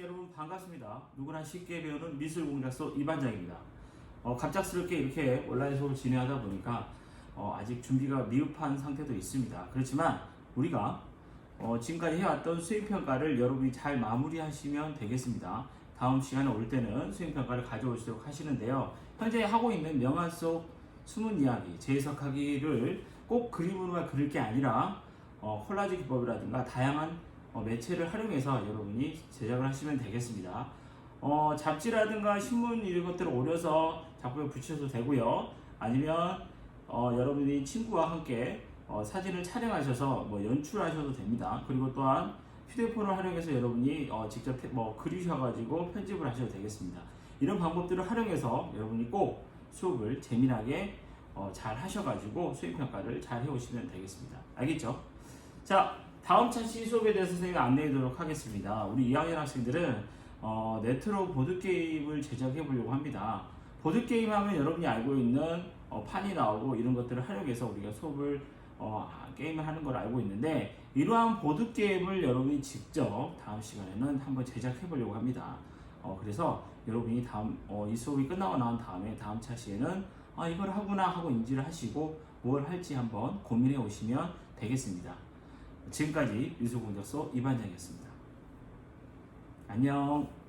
여러분 반갑습니다. 누구나 쉽게 배우는 미술 공작소 이반장입니다. 어, 갑작스럽게 이렇게 온라인 수업을 진행하다 보니까 어, 아직 준비가 미흡한 상태도 있습니다. 그렇지만 우리가 어, 지금까지 해왔던 수행평가를 여러분이 잘 마무리하시면 되겠습니다. 다음 시간에 올 때는 수행평가를 가져오시도록 하시는데요. 현재 하고 있는 명화 속 숨은 이야기, 재해석하기를 꼭 그림으로만 그릴 게 아니라 어, 콜라지 기법이라든가 다양한 어, 매체를 활용해서 여러분이 제작을 하시면 되겠습니다. 어, 잡지라든가 신문 이런 것들을 오려서 작품에 붙여도 되고요. 아니면 어, 여러분이 친구와 함께 어, 사진을 촬영하셔서 뭐 연출하셔도 됩니다. 그리고 또한 휴대폰을 활용해서 여러분이 어, 직접 태- 뭐 그리셔가지고 편집을 하셔도 되겠습니다. 이런 방법들을 활용해서 여러분이 꼭 수업을 재미나게 어, 잘 하셔가지고 수행평가를 잘 해오시면 되겠습니다. 알겠죠? 자, 다음 차시 수업에 대해서 선생님이 안내해드리도록 하겠습니다. 우리 2학년 학생들은 어, 네트로 보드게임을 제작해 보려고 합니다. 보드게임 하면 여러분이 알고 있는 어, 판이 나오고 이런 것들을 활용해서 우리가 수업을 어, 아, 게임을 하는 걸 알고 있는데 이러한 보드게임을 여러분이 직접 다음 시간에는 한번 제작해 보려고 합니다. 어, 그래서 여러분이 다음 어, 이 수업이 끝나고 난 다음에 다음 차시에는 아 이걸 하구나 하고 인지를 하시고 뭘 할지 한번 고민해 오시면 되겠습니다. 지금까지 미술공작소 이반장이었습니다. 안녕.